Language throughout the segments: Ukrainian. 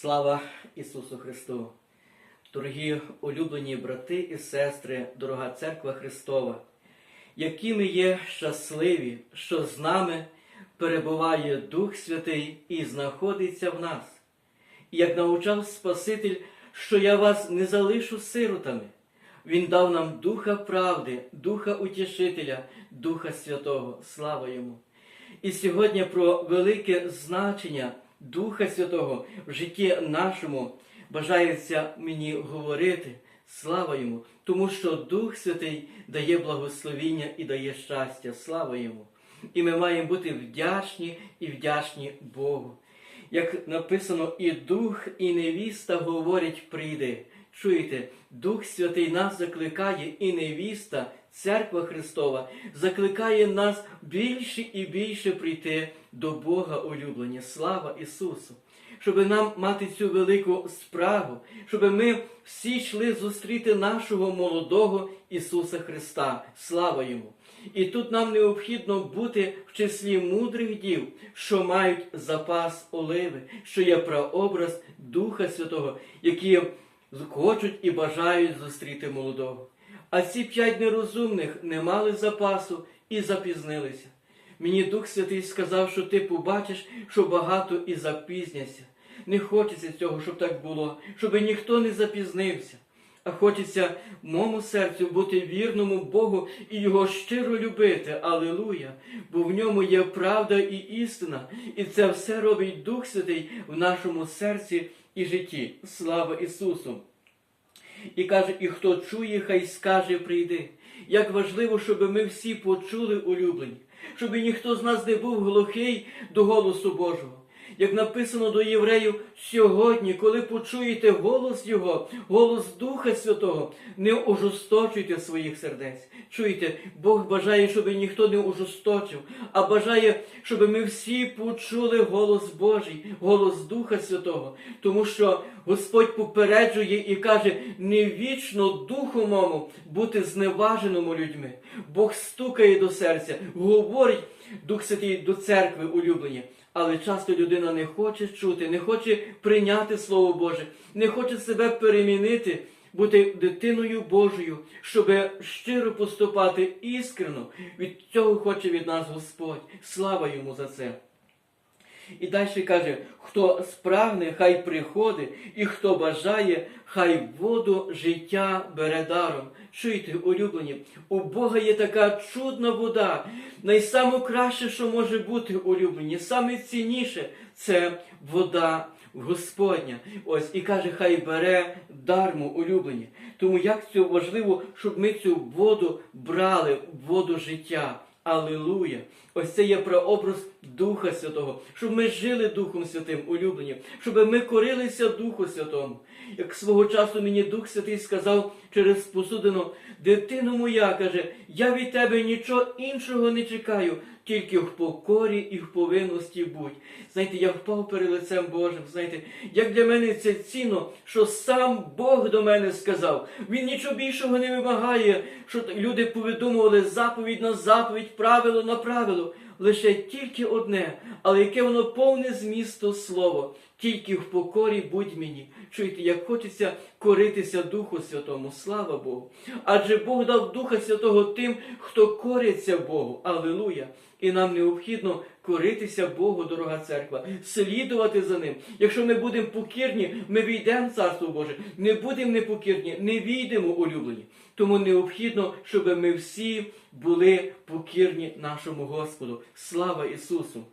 Слава Ісусу Христу! Дорогі улюблені брати і сестри, дорога церква Христова, які ми є щасливі, що з нами перебуває Дух Святий і знаходиться в нас. Як навчав Спаситель, що я вас не залишу сиротами. Він дав нам Духа правди, Духа Утішителя, Духа Святого. Слава Йому! І сьогодні про велике значення Духа Святого в житті нашому бажається мені говорити. Слава йому, тому що Дух Святий дає благословіння і дає щастя. Слава йому. І ми маємо бути вдячні і вдячні Богу. Як написано, і дух, і невіста говорять прийди. Чуєте, Дух Святий нас закликає, і невіста, Церква Христова, закликає нас більше і більше прийти до Бога улюблення. Слава Ісусу! Щоб нам мати цю велику спрагу, щоб ми всі йшли зустріти нашого молодого Ісуса Христа. Слава Йому! І тут нам необхідно бути в числі мудрих дів, що мають запас оливи, що є прообраз Духа Святого, які хочуть і бажають зустріти молодого. А ці п'ять нерозумних не мали запасу і запізнилися. Мені Дух Святий сказав, що ти побачиш, що багато і запізняться. Не хочеться цього, щоб так було, щоб ніхто не запізнився. А хочеться в моєму серцю бути вірному Богу і його щиро любити. Алілуя! Бо в ньому є правда і істина, і це все робить Дух Святий в нашому серці і житті. Слава Ісусу! І каже, і хто чує, хай скаже, прийди. Як важливо, щоб ми всі почули улюблені, щоб ніхто з нас не був глухий до голосу Божого. Як написано до євреїв, сьогодні, коли почуєте голос Його, голос Духа Святого, не ожесточуйте своїх сердець. Чуєте, Бог бажає, щоб ніхто не ожесточив, а бажає, щоб ми всі почули голос Божий, голос Духа Святого, тому що Господь попереджує і каже, не вічно духу мому бути зневаженому людьми. Бог стукає до серця, говорить Дух Святий до церкви улюблені. Але часто людина не хоче чути, не хоче прийняти Слово Боже, не хоче себе перемінити, бути дитиною Божою, щоб щиро поступати іскрено. Від цього хоче від нас Господь. Слава йому за це. І далі каже, хто спрагне, хай приходить, і хто бажає, хай воду життя бере даром. Чуєте, улюблені, у Бога є така чудна вода. Найсаме краще, що може бути улюблені, саме цінніше це вода Господня. Ось і каже, хай бере дармо улюблені. Тому як це важливо, щоб ми цю воду брали, воду життя. Алілуя! Ось це є прообраз Духа Святого, щоб ми жили Духом Святим, улюблені, щоб ми корилися Духу Святому. Як свого часу мені Дух Святий сказав через посудину, дитино моя, каже, я від тебе нічого іншого не чекаю, тільки в покорі і в повинності будь. Знаєте, я впав перед лицем Божим. Знаєте, як для мене це цінно, що сам Бог до мене сказав. Він нічого більшого не вимагає, що люди повідомували заповідь на заповідь, правило на правило. Лише тільки одне, але яке воно повне змісту слово, тільки в покорі будь мені. Чуєте, як хочеться коритися Духу Святому, слава Богу. Адже Бог дав Духа Святого тим, хто кориться Богу. Алілуя! І нам необхідно коритися Богу, дорога церква, слідувати за ним. Якщо ми будемо покірні, ми війдемо в Царство Боже. Не будемо непокірні, не війдемо улюблені. Тому необхідно, щоб ми всі були покірні нашому Господу. Слава Ісусу!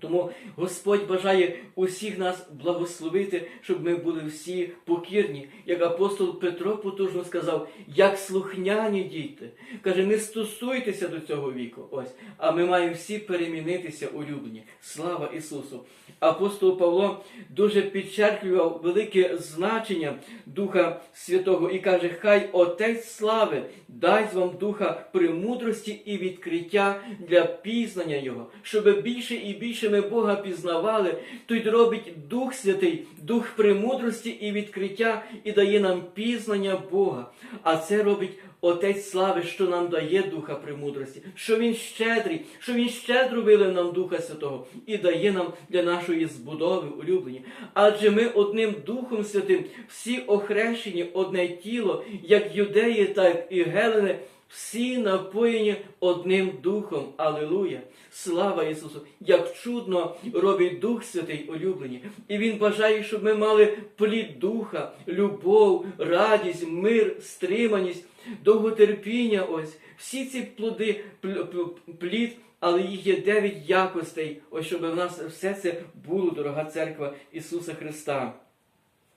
Тому Господь бажає усіх нас благословити, щоб ми були всі покірні. Як апостол Петро потужно сказав, як слухняні діти. Каже, не стосуйтеся до цього віку. Ось, а ми маємо всі перемінитися улюблені. Слава Ісусу! Апостол Павло дуже підчеркував велике значення Духа Святого і каже, хай Отець слави дасть вам духа премудрості і відкриття для пізнання Його, щоб більше і більше більше ми Бога пізнавали, то робить Дух Святий, Дух премудрості і відкриття, і дає нам пізнання Бога. А це робить Отець слави, що нам дає Духа премудрості, що Він щедрий, що Він щедро вилив нам Духа Святого і дає нам для нашої збудови улюблені. Адже ми одним Духом Святим, всі охрещені, одне тіло, як юдеї, так і гелени, всі напоєні одним духом. Алілуя! Слава Ісусу! Як чудно робить Дух Святий улюблені. І Він бажає, щоб ми мали плід духа, любов, радість, мир, стриманість, довготерпіння. Ось всі ці плоди, пл- пл- плід, але їх є дев'ять якостей. Ось щоб в нас все це було, дорога церква Ісуса Христа.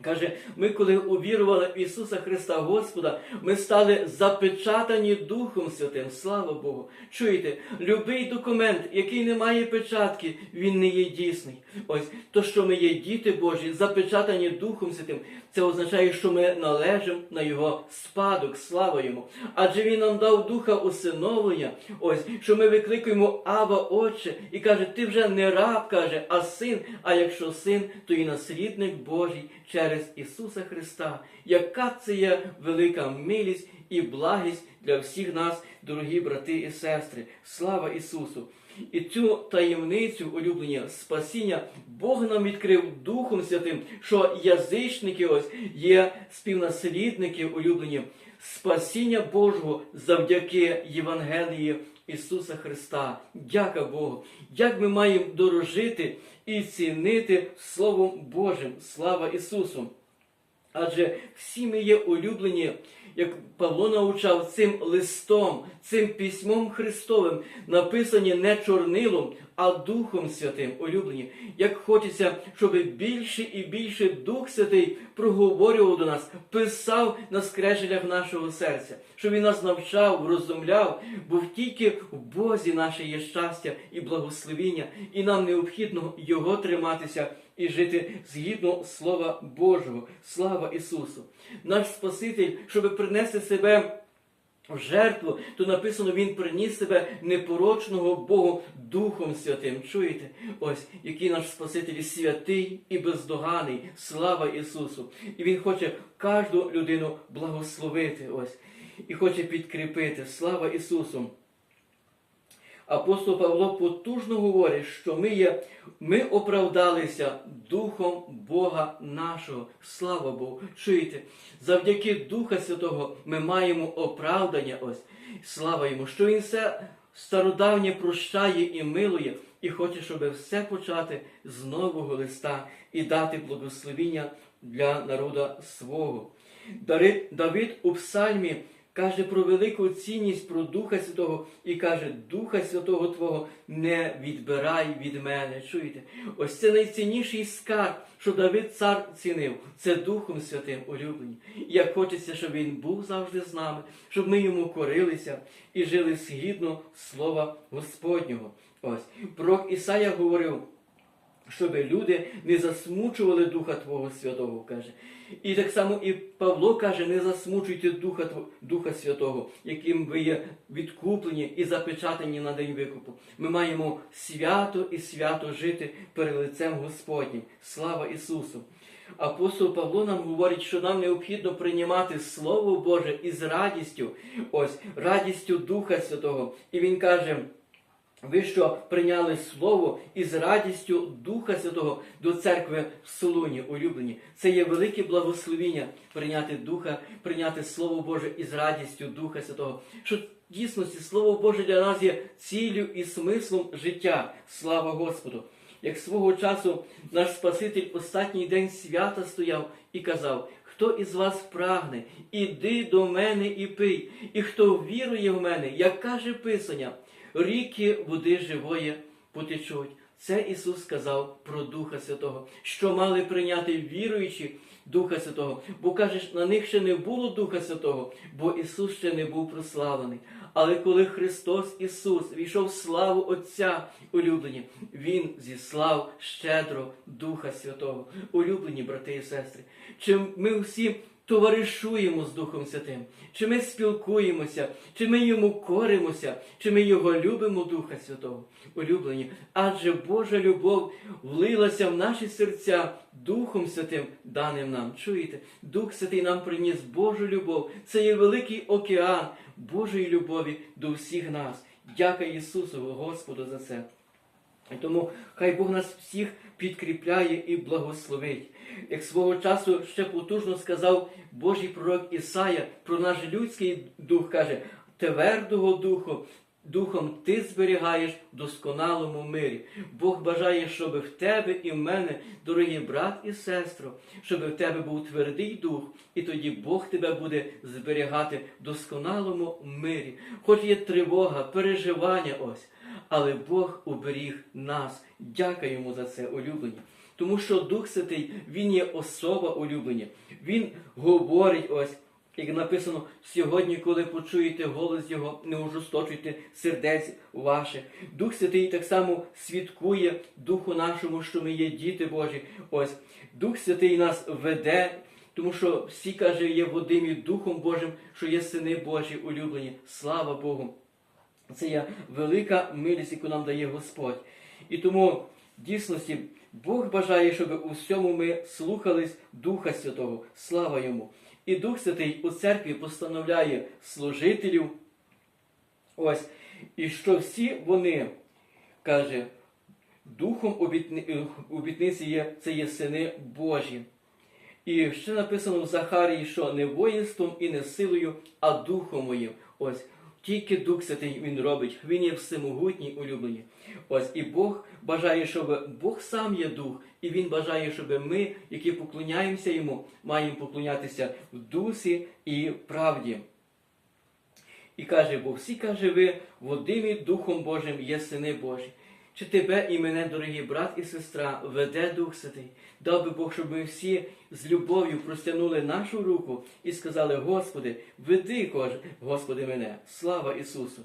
Каже, ми, коли увірували в Ісуса Христа Господа, ми стали запечатані Духом Святим. Слава Богу. Чуєте, любий документ, який не має печатки, він не є дійсний. Ось то, що ми є діти Божі, запечатані Духом Святим, це означає, що ми належимо на Його спадок. Слава йому. Адже Він нам дав духа усиновлення. Ось що ми викликуємо Ава Отче, і каже, ти вже не раб, каже, а син. А якщо син, то і наслідник Божий через Ісуса Христа. Яка це є велика милість і благість для всіх нас, дорогі брати і сестри. Слава Ісусу! І цю таємницю улюблення спасіння Бог нам відкрив Духом Святим, що язичники ось є співнаслідники улюблені спасіння Божого завдяки Євангелії Ісуса Христа. Дяка Богу! Як ми маємо дорожити і цінити Словом Божим. Слава Ісусу! Адже всі ми є улюблені, як Павло навчав цим листом, цим письмом Христовим, написані не чорнилом, а Духом Святим, улюблені. Як хочеться, щоб більше і більше Дух Святий проговорював до нас, писав на скрежелях нашого серця, щоб він нас навчав, розумляв, бо тільки в Бозі наше є щастя і благословіння, і нам необхідно його триматися і жити згідно Слова Божого. Слава Ісусу! Наш Спаситель, щоб принести себе в жертву, то написано, Він приніс себе непорочного Богу Духом Святим. Чуєте? Ось, який наш Спаситель святий і бездоганий. Слава Ісусу! І Він хоче кожну людину благословити. Ось, і хоче підкріпити. Слава Ісусу! Апостол Павло потужно говорить, що ми є, ми оправдалися Духом Бога нашого. Слава Богу. Чуєте, завдяки Духа Святого ми маємо оправдання. Ось. Слава йому, що Він все стародавнє прощає і милує, і хоче, щоб все почати з нового листа і дати благословіння для народа свого. Дари- Давид у псальмі каже про велику цінність про Духа Святого і каже, Духа Святого Твого не відбирай від мене. Чуєте? Ось це найцінніший скарб, що Давид цар цінив. Це Духом Святим улюблені. Як хочеться, щоб він був завжди з нами, щоб ми йому корилися і жили згідно слова Господнього. Ось пророк Ісая говорив щоб люди не засмучували Духа Твого Святого, каже. І так само і Павло каже, не засмучуйте Духа, Духа Святого, яким ви є відкуплені і запечатані на день викупу. Ми маємо свято і свято жити перед лицем Господнім. Слава Ісусу! Апостол Павло нам говорить, що нам необхідно приймати Слово Боже із радістю, ось радістю Духа Святого. І він каже. Ви що прийняли слово із радістю Духа Святого до церкви в Солуні, улюблені. Це є велике благословіння прийняти Духа, прийняти Слово Боже із радістю Духа Святого. Що в дійсності Слово Боже для нас є ціллю і смислом життя. Слава Господу! Як свого часу наш Спаситель останній день свята стояв і казав. Хто із вас прагне, іди до мене і пий, і хто вірує в мене, як каже Писання, ріки води живої потечуть. Це Ісус сказав про Духа Святого, що мали прийняти віруючі Духа Святого, бо кажеш, на них ще не було Духа Святого, бо Ісус ще не був прославлений. Але коли Христос Ісус війшов в славу Отця, улюблені, Він зіслав щедро Духа Святого. Улюблені брати і сестри, чи ми всі товаришуємо з Духом Святим, чи ми спілкуємося, чи ми йому коримося, чи ми його любимо, Духа Святого, улюблені, адже Божа любов влилася в наші серця Духом Святим, даним нам. Чуєте? Дух Святий нам приніс Божу любов. Це є великий океан Божої любові до всіх нас. Дяка Ісусу Господу за це. І тому хай Бог нас всіх підкріпляє і благословить. Як свого часу ще потужно сказав Божий пророк Ісая про наш людський дух, каже, твердого духу, духом ти зберігаєш в досконалому мирі. Бог бажає, щоб в тебе і в мене, дорогі брат і сестро, щоб в тебе був твердий дух, і тоді Бог тебе буде зберігати в досконалому мирі. Хоч є тривога, переживання ось. Але Бог уберіг нас. Дякую йому за це, улюблені. Тому що Дух Святий, Він є особа улюблення. Він говорить ось, як написано, сьогодні, коли почуєте голос Його, не ужесточуйте сердець ваших. Дух Святий так само свідкує Духу нашому, що ми є діти Божі. Ось Дух Святий нас веде. Тому що всі каже, є водимі Духом Божим, що є сини Божі улюблені. Слава Богу! Це є велика милість, яку нам дає Господь. І тому в дійсності Бог бажає, щоб у всьому ми слухались Духа Святого. Слава йому! І Дух Святий у церкві постановляє служителів. Ось, і що всі вони, каже, Духом обітни- обітниці є, це є сини Божі. І ще написано в Захарії, що не воїнством і не силою, а духом моїм. Ось тільки Дух Святий Він робить, Він є всемогутній улюблені. Ось і Бог бажає, щоб Бог сам є дух, і Він бажає, щоб ми, які поклоняємося Йому, маємо поклонятися в дусі і правді. І каже, бо всі каже ви, водимі Духом Божим є сини Божі. Чи тебе і мене, дорогі брат і сестра, веде Дух Святий? Дав би Бог, щоб ми всі з любов'ю простягнули нашу руку і сказали, Господи, веди, Господи, мене, слава Ісусу!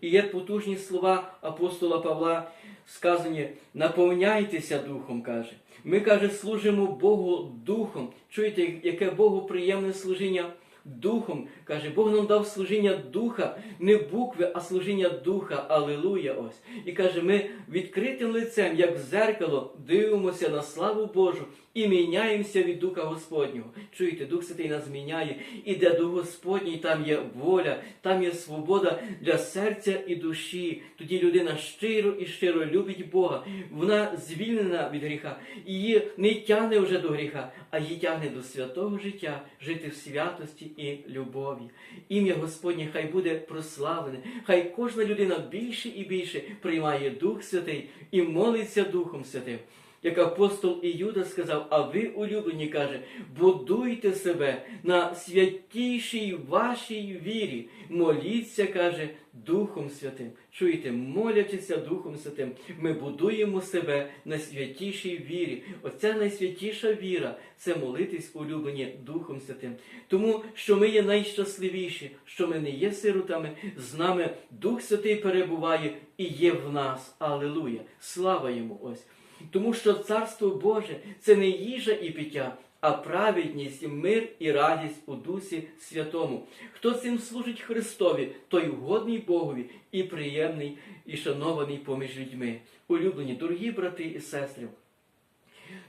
І є потужні слова апостола Павла, сказані, наповняйтеся Духом, каже. Ми, каже, служимо Богу Духом. Чуєте, яке Богу приємне служіння? Духом, каже, Бог нам дав служіння духа, не букви, а служіння духа. Алилуя! Ось. І каже, ми відкритим лицем, як в зеркало, дивимося на славу Божу і міняємося від Духа Господнього. Чуєте, Дух Святий нас міняє, і де Дух Господній, там є воля, там є свобода для серця і душі. Тоді людина щиро і щиро любить Бога. Вона звільнена від гріха. Її не тягне вже до гріха, а її тягне до святого життя, жити в святості і любові. Ім'я Господнє хай буде прославлене, хай кожна людина більше і більше приймає Дух Святий і молиться Духом Святим. Як апостол Іюда сказав, а ви, улюблені, каже, будуйте себе на святійшій вашій вірі. Моліться, каже, Духом Святим. Чуєте, молячися Духом Святим, ми будуємо себе на святішій вірі. Оця найсвятіша віра це молитись улюблені Духом Святим. Тому що ми є найщасливіші, що ми не є сиротами, з нами Дух Святий перебуває і є в нас. Алілуя! Слава йому! Ось. Тому що Царство Боже це не їжа і пиття, а праведність, мир і радість у Дусі Святому. Хто цим служить Христові, той угодний Богові і приємний, і шанований поміж людьми. Улюблені, дорогі брати і сестри.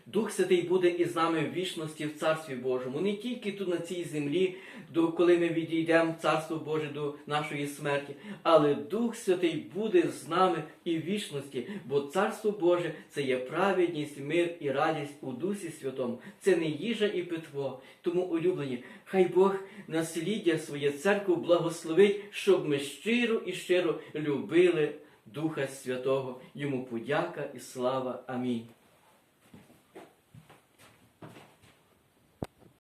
Дух Святий буде із нами в вічності в Царстві Божому, не тільки тут на цій землі, коли ми відійдемо в Царство Боже до нашої смерті, але Дух Святий буде з нами і в вічності, бо Царство Боже це є праведність, мир і радість у Дусі Святому. Це не їжа і питво. Тому, улюблені, хай Бог насліддя своє церкву благословить, щоб ми щиро і щиро любили Духа Святого. Йому подяка і слава. Амінь.